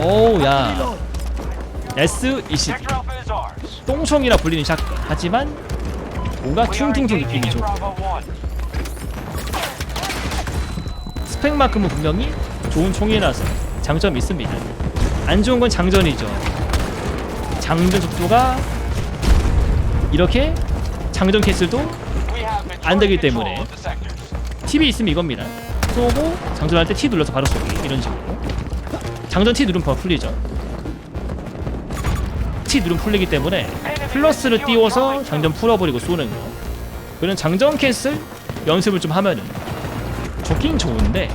오우 야. S20 Sector Alpha is ours. 똥총이라 불리는 샷건 하지만 뭔가 퉁퉁퉁 느낌이 좋고 Bravo 1. 스펙만큼은 분명히 좋은 총이라서 장점이 있습니다. 안 좋은 건 장전이죠. 장전 속도가 이렇게 장전 캐슬도 안 되기 때문에. 팁이 있으면 이겁니다. 쏘고 장전할 때 T 눌러서 바로 쏘기. 이런 식으로 장전 T 누르면 풀리죠 T 누르면 풀리기 때문에 플러스를 띄워서 장전 풀어버리고 쏘는 거 그런 장전 캐슬 연습을 좀 하면은 좋긴 좋은데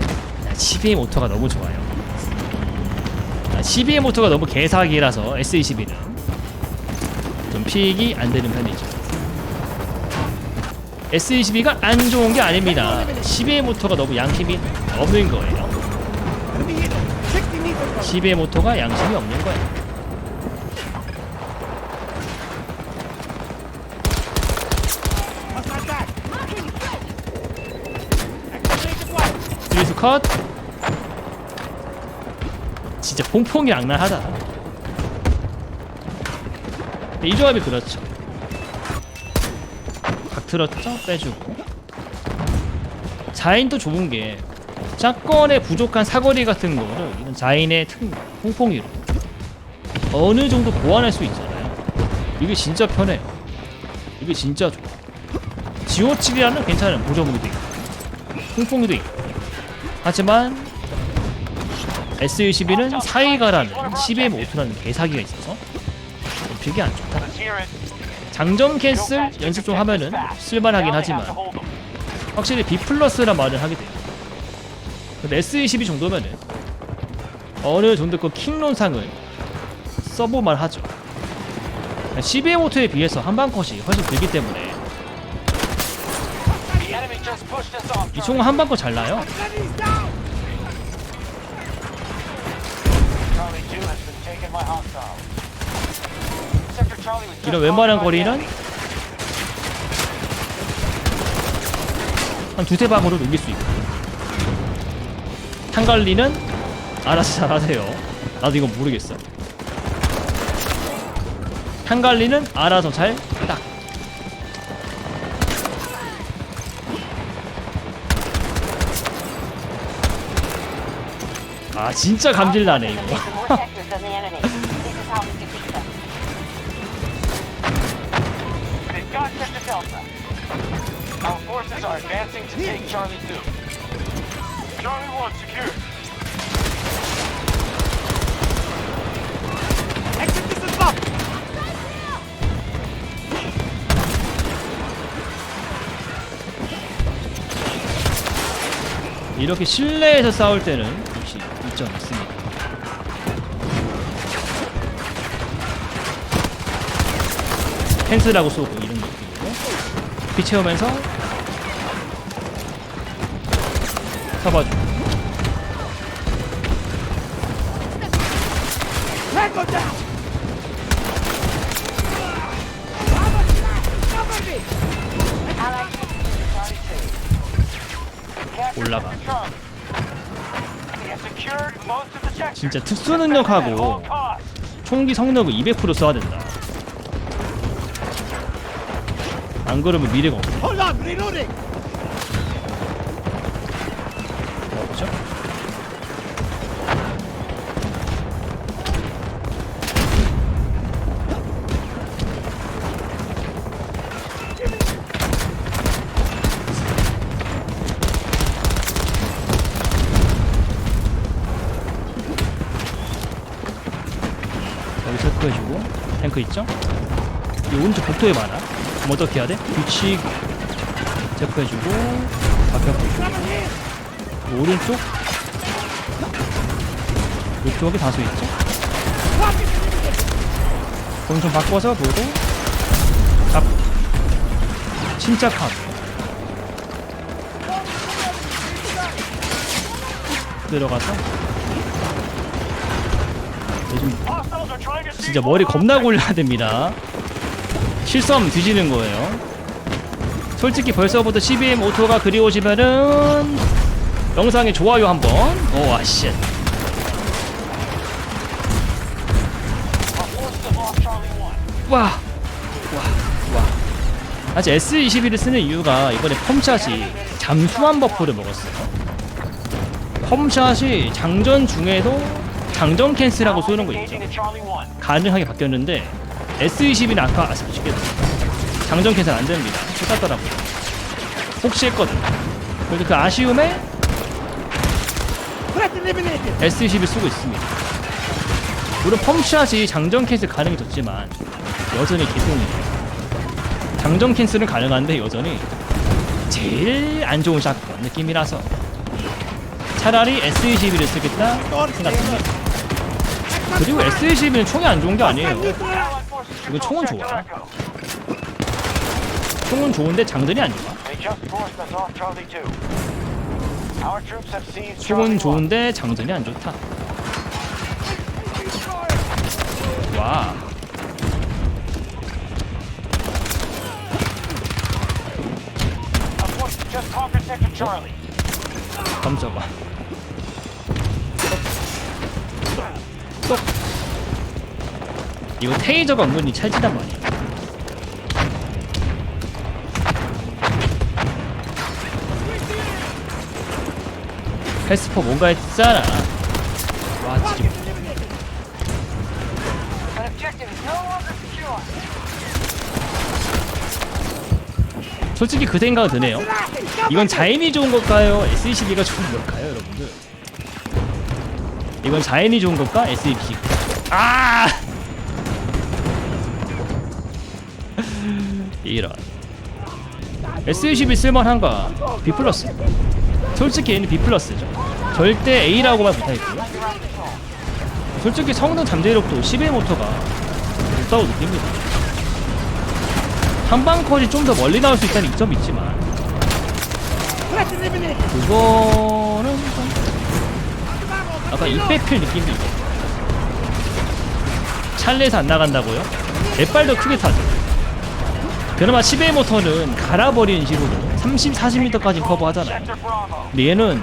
CBA 모터가 너무 좋아요 CBA 모터가 너무 개사기라서 S22는 좀 픽이 안 되는 편이죠 S22가 안 좋은 게 아닙니다. 12의 모터가 너무 양심이 없는 거예요. 12의 모터가 양심이 없는 거예요. 드리스 컷. 진짜 퐁퐁이 악랄하다. 이 조합이 그렇죠. 각 틀었죠? 빼주고 자인도 좋은 게 샷건의 부족한 사거리 같은 거를 이런 자인의 특 퐁퐁이로. 어느 정도 보완할 수 있잖아요. 이게 진짜 편해요 이게 진짜 좋아. 지오7이라는 괜찮은 보조무기도 있고 퐁퐁이도 있고. 하지만 S22는 사이가라는 10M 오토라는 개사기가 있어서 좀 되게 안 좋다. 장점 캔슬 연습 좀 하면은 쓸만하긴 하지만 확실히 B 플러스란 말을 하게 돼요. 근데 S22 정도면은 어느 정도 그 킹론상을 써볼만 하죠. 12의 모터에 비해서 한방컷이 훨씬 길기 때문에. 이 총은 한방컷 잘 나요. Charlie 2 has been taken by hostile. Sector Charlie was just 이런 웬만한 거리는. 한 두세 방으로 넘길 수 있고 한갈리는 알아서 잘하세요. 나도 이건 모르겠어. 한갈리는 알아서 잘 딱. 아 진짜 감질 나네 이거. More sectors than the enemy. This is how we defeat them. They've got Sector Delta. Our forces are advancing to take Charlie 2. Charlie 1 secured. Exit this is up! 이렇게 실내에서 싸울 때는 역시 이점 있습니다. 펜스라고 쏘고 이런 느낌으로 피 채우면서 the sectors. 진짜 특수 능력하고. 총기 성능을 200% 써야 된다. 안 그러면 미래가 없어. 그렇죠? 여기 체크해주고 탱크 있죠? 이 오른쪽 복도에 많아 그럼 어떻게 해야 돼? 뒤치기 체크해주고 바뀌어보고 오른쪽 이쪽에 다수 있죠? 그럼 좀 바꿔서 보고 잡 침착함 들어가서 요즘 진짜 머리 겁나. 굴려야 됩니다. 실수하면 뒤지는 거예요. 솔직히 벌써부터 CBM 오토가 그리워지면은 영상에 좋아요 한번 오와 쉣 아, 와! 와! 와! 사실 S21을 쓰는 이유가 이번에 펌샷이 잠수함 버프를 먹었어요 펌샷이 장전 중에도 장전 캔슬하고 쏘는 거 있죠 가능하게 바뀌었는데 S21은 아까 아쉽게도 장전 캔슬 안 됩니다 똑같더라고요 혹시 했거든 그래서 그 아쉬움에 S22 쓰고 있습니다. 물론 펌샷이 장전 캔슬 가능이 좋지만 여전히 개똥이에요. 장전 캔슬은 가능한데 여전히 제일 안 좋은 샷건 느낌이라서 차라리 S22를 쓰겠다 생각합니다. 그리고 S22는 총이 안 좋은 게 아니에요. 이거 총은 좋아. 총은 좋은데 장전이 안 좋아. They just forced us off Charlie 2. Our troops have seized 총은 Charlie 1. 좋은데 장전이 안 좋다. 와. 깜짝아. 똑. 이거 테이저가 은근히 찰지단 말이야. 패스퍼 뭔가 했잖아. 와, 지금. 솔직히 그 생각은 드네요. 이건 자인이 좋은 걸까요? S22가 좋은 걸까요, 여러분들? 이건 자인이 좋은 걸까? S22. 아! 이런. S22 쓸만한가? B 플러스. 솔직히 얘는 B 플러스죠. 절대 A라고만 못하겠고요. 솔직히 성능 잠재력도 11 모터가 좋다고 느낍니다. 한방 컷이 좀 더 멀리 나올 수 있다는 이점이 있지만 그거는 좀 약간 이백필 느낌도 있고 찰레에서 안 나간다고요? 대빨도 크게 타죠 그나마 11 모터는 갈아버리는 식으로 30, 40m까지 커버하잖아요. 근데 얘는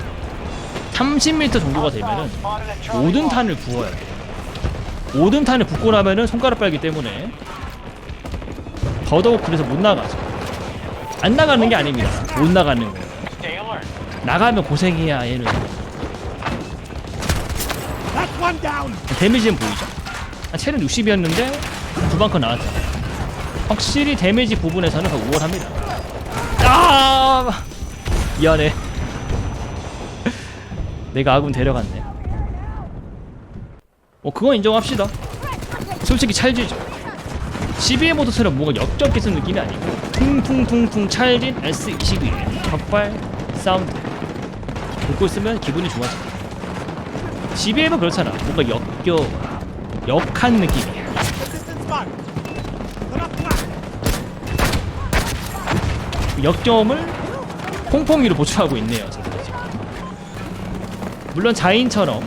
30m 정도가 되면은 Spotted at Charlie 5등 1. 탄을 부어야 돼요 5등 탄을 붓고 나면은 손가락 빨기 때문에 더더욱 그래서 못 나가죠 안 나가는 게 아닙니다 못 나가는 alert. 나가면 고생이야 얘는 데미지는 보이죠 아, 체는 60이었는데 두 방커 나왔잖아요 확실히 데미지 부분에서는 더 우월합니다. 아! 미안해. 내가 아군 데려갔네. 어 그건 인정합시다. 솔직히 찰지죠. 12의 모드처럼 뭔가 역겹게 쓴 느낌이 아니고 퉁퉁퉁퉁 찰진 S22의 격발 사운드. 듣고 있으면 기분이 좋아져. 12회는 그렇잖아. 뭔가 역겨 역한 느낌이야 역겨움을 퐁퐁이로 보충하고 있네요 물론 자인처럼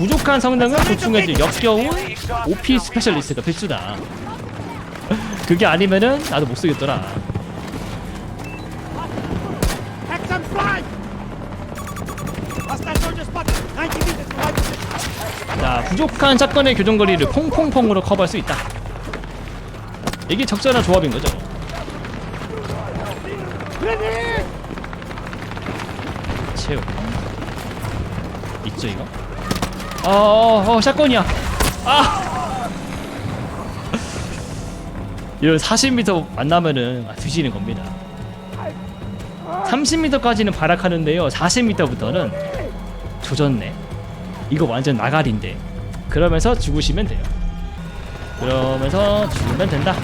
부족한 성능을 보충해줄 역겨운 OP 스페셜리스트가 필수다. 그게 아니면은 나도 못 쓰겠더라. 자 부족한 사건의 교정거리를 퐁퐁퐁으로 커버할 수 있다. 이게 적절한 조합인 거죠 채우 있죠 이거? 어어 어, 샷건이야. 아! 이런 40m 만나면은 아, 뒤지는 겁니다. 30m까지는 발악하는데요. 40m부터는 조졌네. 이거 완전 나가리인데. 그러면서 죽으시면 돼요. 그러면서 죽으면 된다.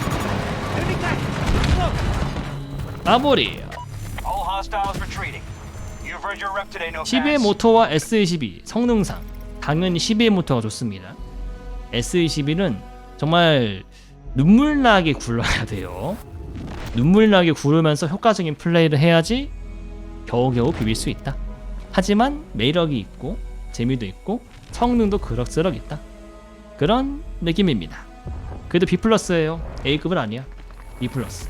마무리 12의 모터와 S22 성능상 당연히 12의 모터가 좋습니다. S22는 정말 눈물나게 굴러야 돼요. 눈물나게 구르면서 효과적인 플레이를 해야지 겨우겨우 비빌 수 있다. 하지만 매력이 있고 재미도 있고 성능도 그럭저럭 있다. 그런 느낌입니다. 그래도 B 플러스예요. A급은 아니야. B 플러스.